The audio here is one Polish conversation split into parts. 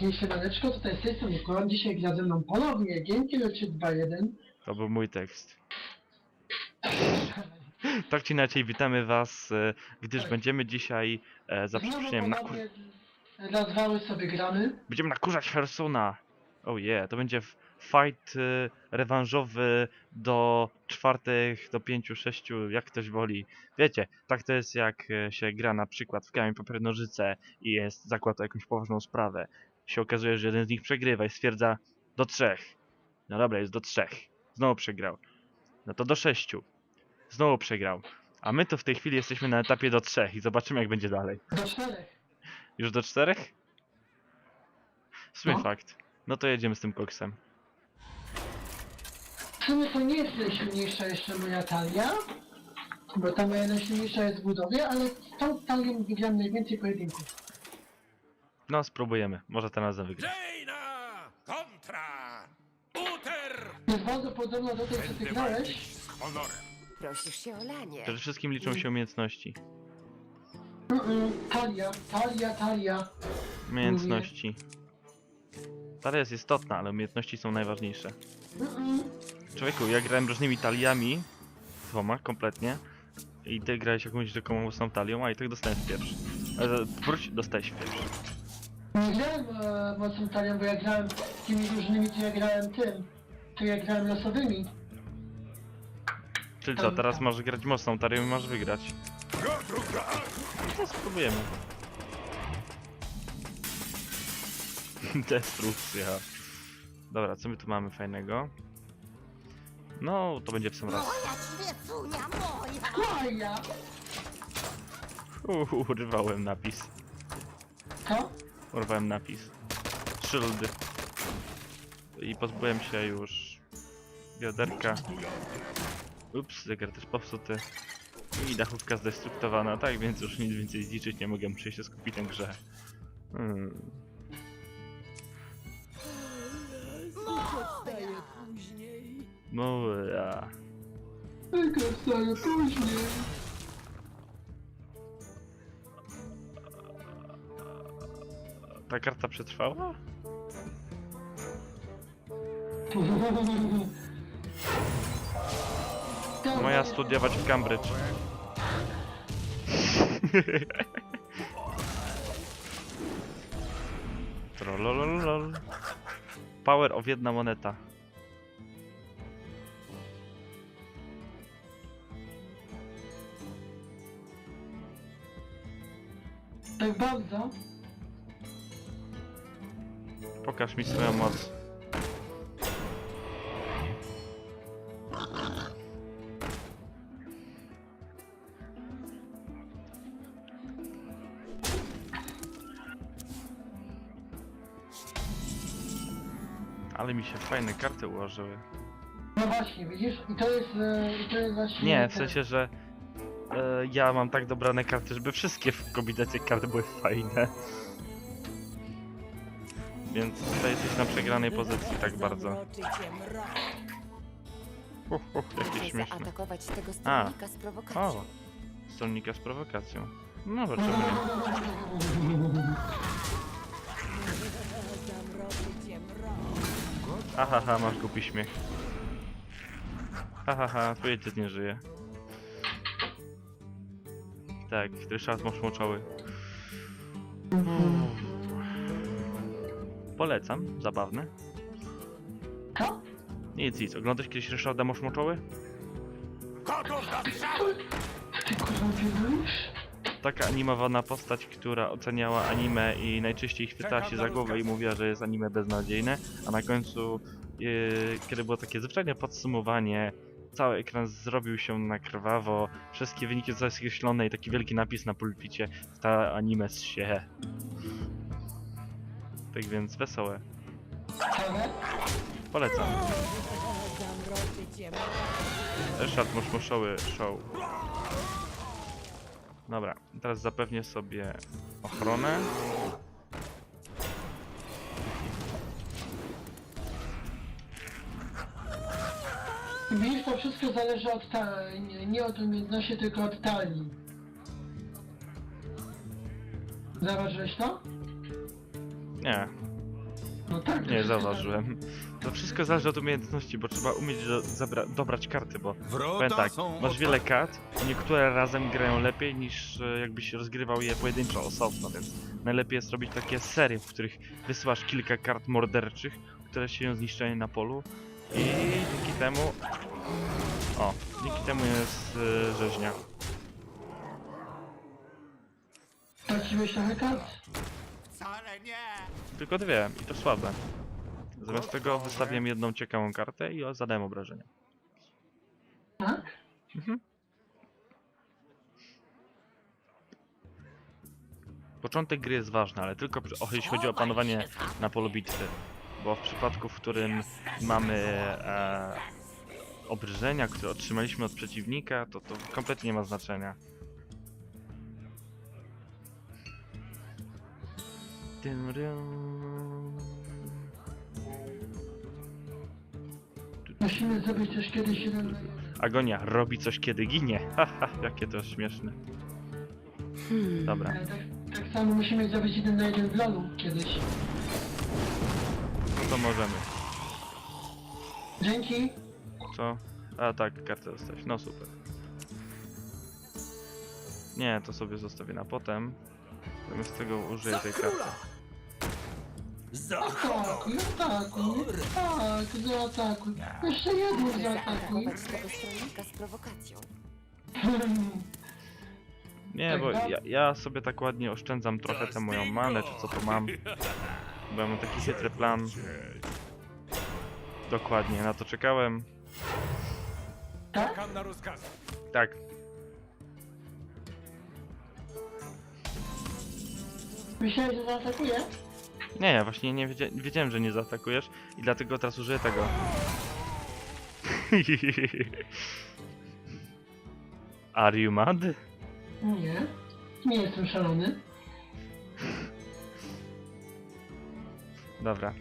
Właśnie siemaneczko, tutaj z tej strony Koran. Dzisiaj gra ze mną ponownie Gienki leczy 2-1. To był mój tekst. Tak czy inaczej, witamy was, e, gdyż Tak. będziemy dzisiaj e, za Znowu przeproszeniem nakur... ponownie nazwały sobie gramy. Będziemy nakurzać Hersona. Oh yeah, to będzie f- fight e, rewanżowy do czwartych, do pięciu, sześciu, jak ktoś woli. Wiecie, tak to jest jak e, się gra na przykład w kamień papier nożyce i jest zakład o jakąś poważną sprawę. Się okazuje, że jeden z nich przegrywa i stwierdza do trzech. No dobra, jest do trzech. Znowu przegrał. No to do sześciu. Znowu przegrał. A my to w tej chwili jesteśmy na etapie do trzech i zobaczymy jak będzie dalej. Do czterech. Już do czterech? W sumie No. fakt. No to jedziemy z tym koksem. W sumie to nie jest najsilniejsza jeszcze moja talia. Bo ta moja najsilniejsza jest w budowie, ale z tą talią wygram najwięcej pojedynków. No, spróbujemy. Może ten razem wygra. Jaina kontra Uter! Jest bardzo podobna do tej, co ty Będę grałeś. walczyć z honorem. Prosisz się o lanie. Przede wszystkim liczą się umiejętności. Mm-mm, Talia, talia, talia. Umiejętności. Talia jest istotna, ale umiejętności są najważniejsze. Mm-mm. Człowieku, ja grałem różnymi taliami. Dwoma, kompletnie. I ty grałeś jakąś rzekomą talią, a i tak dostałem w pierwszy. Ale wróć, dostałeś w pierwszy. Nie grałem e, mocną talią, bo ja grałem tymi różnymi, to ja grałem tym. To ja grałem losowymi. Czyli co, teraz masz grać mocną talią i masz wygrać. No to spróbujemy. Destrukcja. Dobra, co my tu mamy fajnego? No, to będzie w sam raz. Moja świecunia, moja! Uuu, urwałem napis. Co? Urwałem napis. Szyldy. I pozbyłem się już bioderka. Ups, zegar też popsuty. I dachówka zdestruktowana, tak więc już nic więcej zliczyć nie mogę, muszę się skupić na grze. Hmm. No ja. Tylko wstaję później. Ta karta przetrwała? Moja studiować w Cambridge. Trollololol. Power of jedna moneta. Tak bardzo. Pokaż mi swoją moc. Ale mi się fajne karty ułożyły. No właśnie, widzisz? I to jest, e, i to jest właśnie... Nie, w sensie, że e, ja mam tak dobrane karty, żeby wszystkie w kombinacje kart były fajne. Więc tutaj jesteś na przegranej pozycji tak bardzo. Uf, uf, jakie śmieszne. zaatakować tego stronnika z prowokacją. O, stronnika z prowokacją. No, czemu nie? Ahaha, masz głupi śmiech. Hahaha, twój ojciec nie żyje. Tak, Ryszard masz moczoły. Polecam, zabawne. Co? Nic, nic. Oglądasz kiedyś Ryszarda Moszmoczoły? Gotów do strzały! Ty kurwa pierdolisz? Taka animowana postać, która oceniała anime i najczęściej chwytała się za głowę i mówiła, że jest anime beznadziejne, a na końcu, yy, kiedy było takie zwyczajne podsumowanie, cały ekran zrobił się na krwawo, wszystkie wyniki zostały skreślone i taki wielki napis na pulpicie, ta anime się. Tak więc wesołe. Polecam. Ryszard Muszmuszoły Show. Dobra, teraz zapewnię sobie ochronę. Widzisz, to wszystko zależy od talii, nie od umiejętności, tylko od talii. Zauważyłeś to? Nie, No tak. Nie, zauważyłem. To wszystko zależy od umiejętności, bo trzeba umieć do, zabra- dobrać karty, bo powiem Wrota tak, są masz wiele kart i niektóre razem grają lepiej niż e, jakbyś rozgrywał je pojedynczo osobno, więc najlepiej jest robić takie serie, w których wysyłasz kilka kart morderczych, które się zniszczą na polu i dzięki temu... O, dzięki temu jest e, rzeźnia. Straciłeś trochę kart? Tylko dwie i to słabe. Zamiast tego wystawiłem jedną ciekawą kartę i o, zadałem obrażenia. Tak? Mhm. Początek gry jest ważny, ale tylko przy- o, jeśli chodzi o panowanie na polu bitwy. Bo w przypadku, w którym mamy e, obrażenia, które otrzymaliśmy od przeciwnika, to to kompletnie nie ma znaczenia. Tym rym. Musimy zrobić też kiedyś jeden... Agonia robi coś kiedy ginie. Haha, jakie to śmieszne. Hmm. Dobra. Tak, tak samo musimy zrobić jeden na jeden w LoLu kiedyś. No to możemy. Dzięki. Co? A tak, kartę dostać. No super. Nie, to sobie zostawię na potem. Zamiast tego użyję tej karty. Atakuj, atakuj. Tak, zaatakuj. Jeszcze jedną zaatakuj. Zaatakować tego stronnika z prowokacją. Nie, bo ja, ja sobie tak ładnie oszczędzam trochę tę moją manę, czy co to mam. Bo ja mam taki chytry plan. Dokładnie, na to czekałem. Tak? Czekam na rozkazy. Tak, Myślałeś, że zaatakuje? Nie, właśnie nie wiedzia wiedziałem, że nie zaatakujesz i dlatego teraz użyję tego. Are you mad? Nie. Nie jestem szalony. Dobra.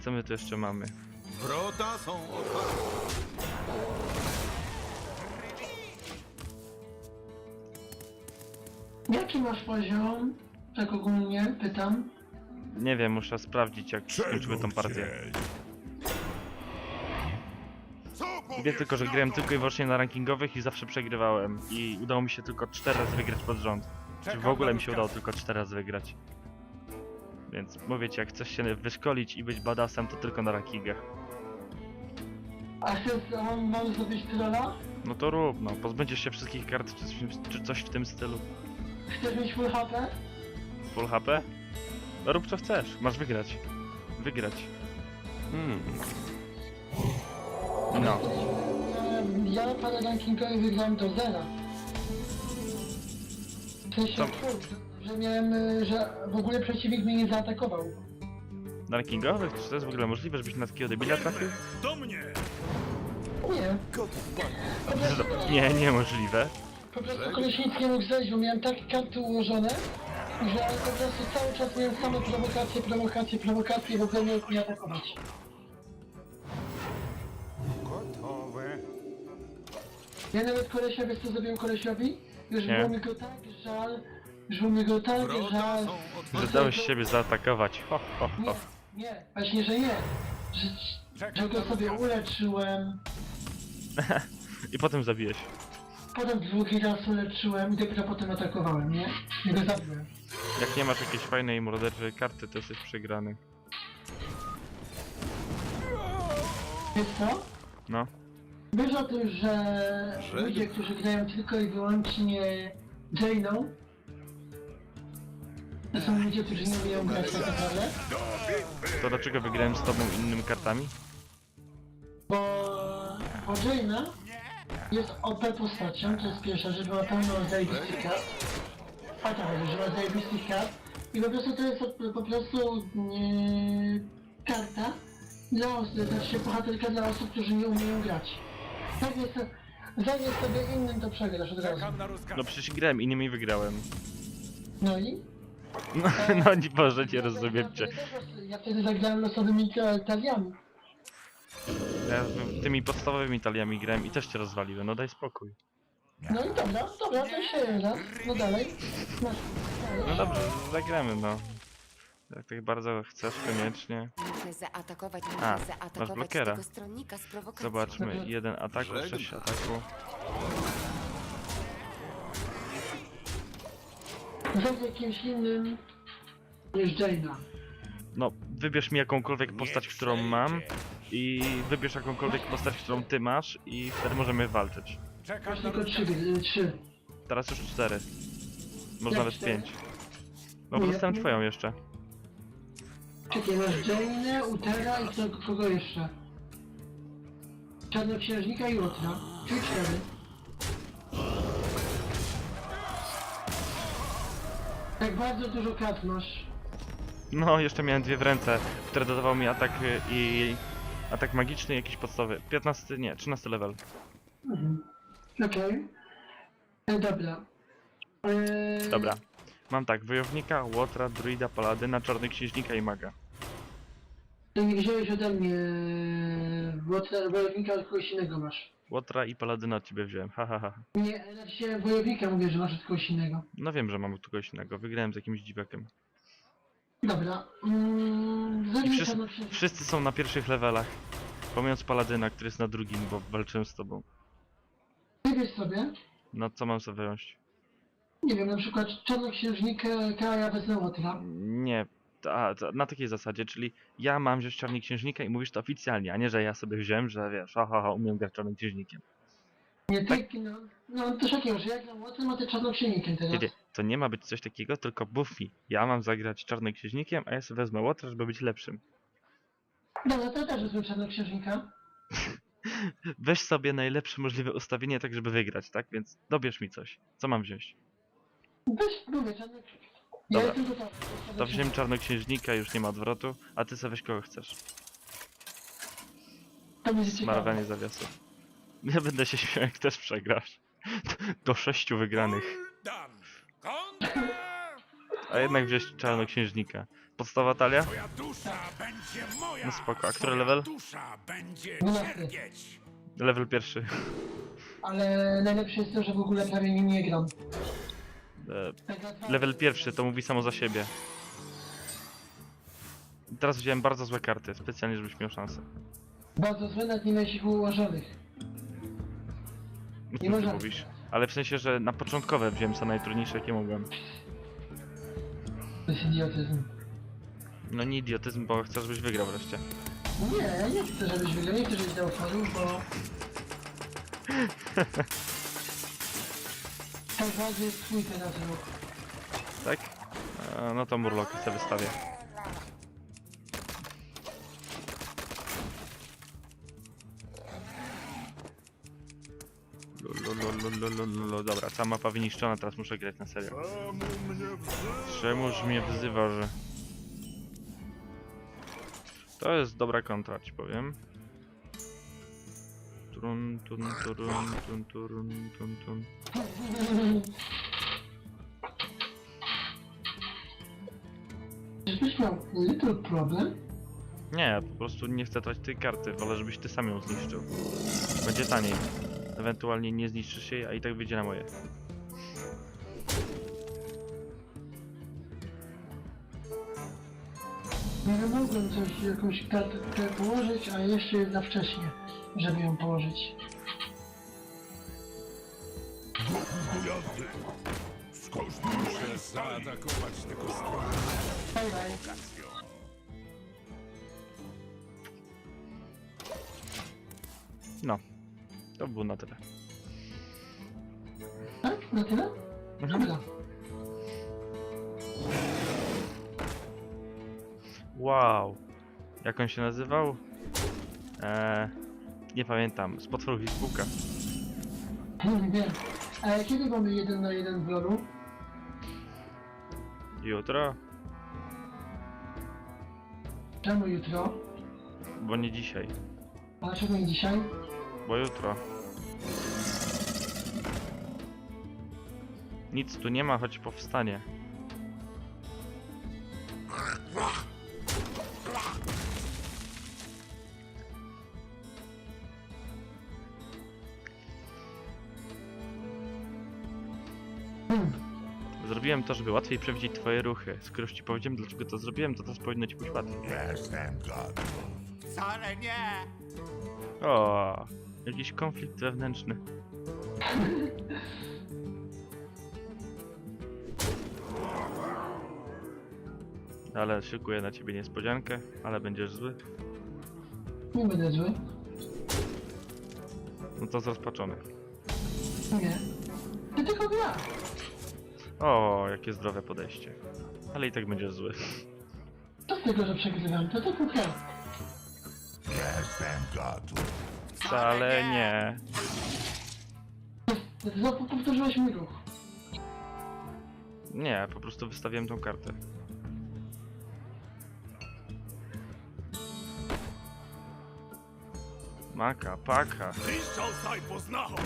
Co my tu jeszcze mamy? Wrota są otwarte. Jaki masz poziom? Tak ogólnie pytam. Nie wiem, muszę sprawdzić jak skończymy tą partię. Wiem tylko, że grałem tylko i wyłącznie na rankingowych i zawsze przegrywałem. I udało mi się tylko 4 razy wygrać pod rząd. Czy w ogóle mi się udało tylko 4 razy wygrać. Więc mówię ci, jak chcesz się wyszkolić i być badasem, to tylko na rankingach. A chcesz, a mam, mam zrobić trolla? No to rób, no. Pozbędziesz się wszystkich kart, czy coś, czy coś w tym stylu. Chcesz mieć full HP? Full HP? No rób co chcesz, masz wygrać. Wygrać. Hmm. No. Ehm, Ja parę rankingowych wygrałem do zera. W sensie, kurde, że miałem, y, że w ogóle przeciwnik mnie nie zaatakował. Na rankingowych? Czy to jest w ogóle możliwe, żebyś na takiego debila trafił? Do mnie! Nie. Po prostu, Nie, niemożliwe. po prostu koleś nic nie mógł zejść, bo miałem takie karty ułożone, że po prostu cały czas miałem same prowokacje, prowokacje, prowokacje i w ogóle nie mnie atakować. Gotowe. Ja nawet kolesia, wiesz co zrobiłem kolesiowi? Już Nie. było mi go tak żal, już było mi go tak Wrota żal. są Że otwarte. dałeś siebie zaatakować. Ho, ho, Nie, ho. nie, właśnie, że nie. Że, że go sobie uleczyłem, I potem zabiłeś. potem drugi raz uleczyłem i dopiero potem atakowałem, nie? I go zabiłem. Jak nie masz jakiejś fajnej morderczej karty, to jesteś przegrany. Wiesz co? No. Wiesz o tym, że Że- ludzie, którzy grają tylko i wyłącznie Jane'ą, to są ludzie, którzy nie umieją grać tak naprawdę, To dlaczego wygrałem z tobą innymi kartami? bo, bo Jane'a jest OP postacią, to jest pierwsza rzecz, ma pełno zajebistych kart. A tak, że ma zajebistych kart i po prostu to jest po- prostu e, karta dla osób, znaczy bohaterka dla osób, którzy nie umieją grać. Tak jest, zajmie sobie innym, to przegrasz od razu. Czekam na rozkazy. No przecież grałem innymi wygrałem. No i? No, no nie Boże, nie rozumiem ja, wtedy też- ja wtedy zagrałem losowymi taliami. Ja tymi podstawowymi taliami grałem i też cię rozwaliłem, no daj spokój. No i dobra, dobra, to się raz. No dalej. Masz, No dobrze, zagramy no. Jak tak bardzo chcesz koniecznie. Muszę zaatakować, muszę A, masz zaatakować blokera. tego stronnika z prowokacją. Zobaczmy, jeden ataku, sześć ataku. Rządzę kimś innym niż Jaina. No, wybierz mi jakąkolwiek postać, którą mam i wybierz jakąkolwiek postać, którą ty masz i wtedy możemy walczyć. Czekam Masz na tylko trzy, y, trzy. Teraz już cztery. Może Jak nawet cztery? pięć. No bo Nie, dostałem nie. twoją jeszcze. Czekaj, masz Jainę, Utera i kto, kogo jeszcze? Czarnoksiężnika i Łotra. Czyli cztery. Tak bardzo dużo kart masz. No, jeszcze miałem dwie w ręce, które dodawał mi atak y, i... Atak magiczny i jakiś podstawowy. 15, nie, 13 level. Mhm. Okej. E, dobra. Eee, Dobra. Mam tak, wojownika, łotra, druida, paladyna, czarnoksiężnika i maga. Ty nie wziąłeś ode mnie Łotra, wojownika, ale kogoś innego masz. Łotra i paladyna od ciebie wziąłem, ha ha ha. Nie, znaczy wojownika mówię, że masz od kogoś innego. No wiem, że mam tu kogoś innego, wygrałem z jakimś dziwakiem. Dobra. Mm, I wszyscy, wszyscy są na pierwszych levelach. Pomijając paladyna, który jest na drugim, bo walczyłem z tobą. Wybierz sobie, No co mam sobie wziąć? nie wiem, na przykład czarnoksiężnika Kaja bez Łotra. Nie, ta, ta, na takiej zasadzie, czyli ja mam wziąć czarny księżnika i mówisz to oficjalnie, a nie, że ja sobie wziąłem, że wiesz, ha, ha, ha umiem grać czarnym księżnikiem. Nie, Tak. ty, no, no to takiego, że ja gram Łotrem, a ty czarnoksiężnikiem teraz. Kiedy to nie ma być coś takiego, tylko Buffy. Ja mam zagrać czarnym księżnikiem, a ja sobie wezmę łotra, żeby być lepszym. Dobra, to też wezmę czarnoksiężnika. Weź sobie najlepsze możliwe ustawienie, tak żeby wygrać, tak? Więc dobierz mi coś. Co mam wziąć? Weź, mówię, czarnoksiężnika. Ja Dobra. jestem gotowy. To wziąłem czarnoksiężnika, już nie ma odwrotu, a ty sobie weź kogo chcesz. To będzie ciekawe. Smarowanie zawiasów. Ja będę się śmiał, jak też przegrasz. Do sześciu wygranych. Kontra! A jednak wziąłeś czarnoksiężnika. Podstawa talia? Twoja dusza będzie moja! No spoko, a który level? cierpieć! Level pierwszy. Ale najlepsze jest to, że w ogóle prawie nim nie gram. E, Level pierwszy, to mówi samo za siebie. Teraz wziąłem bardzo złe karty, specjalnie żebyś miał szansę. Bardzo złe, nawet nie miałeś ich ułożonych. O Nie można. mówisz? Ale w sensie, że na początkowe wziąłem co najtrudniejsze jakie mogłem. To jest idiotyzm. No nie idiotyzm, bo chcę żebyś wygrał wreszcie. Nie, ja nie chcę, żebyś wygrał, nie chcę, żebyś dał foru, bo... Tak bardzo jest twój teraz ruch. Tak? A, no to murloki sobie wystawię. Lololololololo. Dobra, cała mapa wyniszczona, teraz muszę grać na serio. Czemu mnie wzywasz? Czemuż mnie wzywa, że... To jest dobra kontra, ci powiem. Turun, turun, tun. Czyżbyś miał little problem? Nie, po prostu nie chcę tracić tej karty, wolę żebyś ty sam ją zniszczył. Będzie taniej. Ewentualnie nie zniszczysz jej, a i tak wyjdzie na moje. Nie wiem, mogłem coś, jakąś kartę położyć, a jeszcze jest za wcześnie, żeby ją położyć. Zaatakować tego? Bye bye. No. To było na tyle. Tak? Na tyle? Mhm. Dobra. Wow. Jak on się nazywał? Eee, nie pamiętam. Z potworu Facebooka. Hmm, Wiem. A kiedy mamy jeden na jeden w lolu? Jutro? Czemu jutro? Bo nie dzisiaj. A dlaczego nie dzisiaj? Bo jutro. Nic tu nie ma, choć powstanie. Zrobiłem to, żeby łatwiej przewidzieć twoje ruchy. Skoro już ci powiedziałem, dlaczego to zrobiłem, to teraz powinno ci być łatwiej. Jestem gotów. Wcale nie. O, jakiś konflikt wewnętrzny. Ale szykuję na ciebie niespodziankę, ale będziesz zły. Nie będę zły. No to zrozpaczony. Nie. Ty tylko gra. O, jakie zdrowe podejście. Ale i tak będziesz zły. Co z tego, że przegrywam? To tylko gra. Jestem gotów. Wcale nie. Znowu powtórzyłeś mój ruch. Nie, po prostu wystawiłem tą kartę. Maka, paka. Zniszczał poznachora.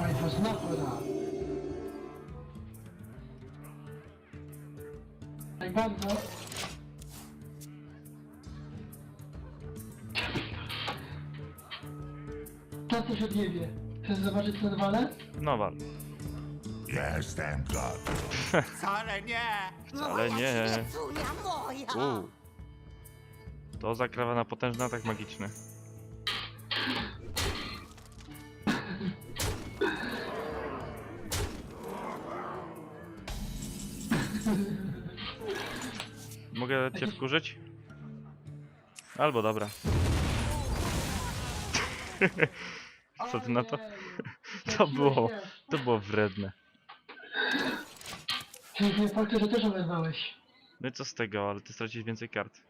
Oj, to znachora. Bardzo. Czas coś odjebie. Chcesz zobaczyć co dwale? No wal. Jestem gotów. Wcale nie. Wcale nie. Świecunia moja! Uuu. To zakrawa na potężny atak magiczny. Mogę cię wkurzyć? Albo dobra. Co ty na to? To było, to było wredne. Czyli nie fakt, że też oberwałeś. No i co z tego, ale ty stracisz więcej kart.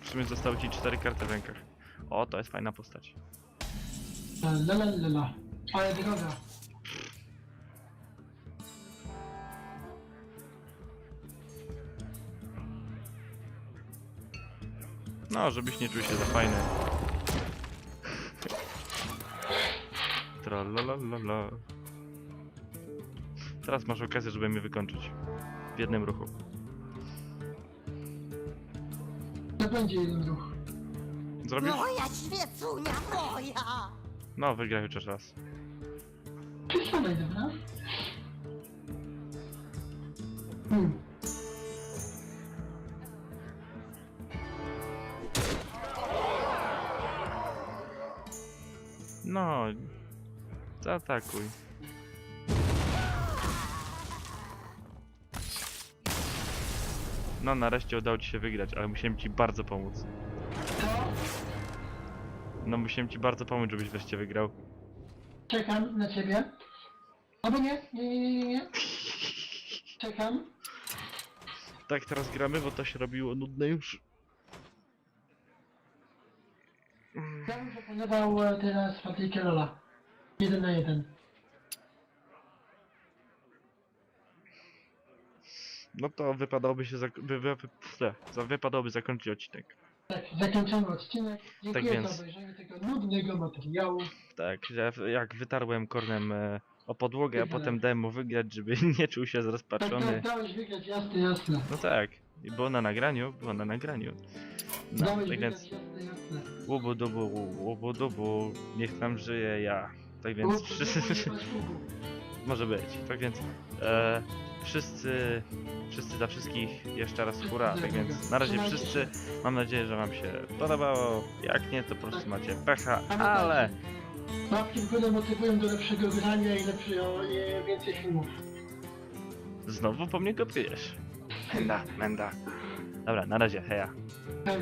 W sumie zostały ci cztery karty w rękach. O, to jest fajna postać. La la la la. Ale droga. No, żebyś nie czuł się za fajny. Tralalalala. Teraz masz okazję, żeby mnie wykończyć. W jednym ruchu. To będzie jeden ruch. Zrobisz? Moja świecunia moja! No, wygraj chociaż raz. Przysiadaj, dobra? Zaatakuj. No, nareszcie udało ci się wygrać, ale musiałem ci bardzo pomóc. No, musiałem ci bardzo pomóc, żebyś wreszcie wygrał. czekam na ciebie. Albo nie, nie, nie, nie, nie, nie. Czekam. Tak, teraz gramy, bo to się robiło nudne już. Ja bym proponował e, teraz Patrykę Lola. Jeden na jeden. No to wypadałoby się zak- wy- wy- wy- za- wypadałoby zakończyć odcinek. Tak, zakończamy odcinek. Dziękuję Tak więc- za obejrzenie tego nudnego materiału. Tak, że w- jak wytarłem kornem e, o podłogę, a potem dałem mu wygrać, żeby nie czuł się Tak, zrozpaczony. tak, dałeś wygrać, jasne, jasne. No tak, i było na nagraniu, było na nagraniu. No, Dałeś tak wygrać, więc jasne, jasne. łubu dubu, łubu dubu, niech tam żyje ja. Tak więc wszyscy, może być, tak więc e, wszyscy, wszyscy za wszystkich jeszcze raz hura, tak więc na razie wszyscy, mam nadzieję, że wam się podobało, jak nie to po prostu macie pecha, ale Łapki w górę motywują do lepszego grania i lepszego, i więcej filmów. znowu po mnie kopiujesz. Menda, menda. Dobra, na razie, heja. Hej,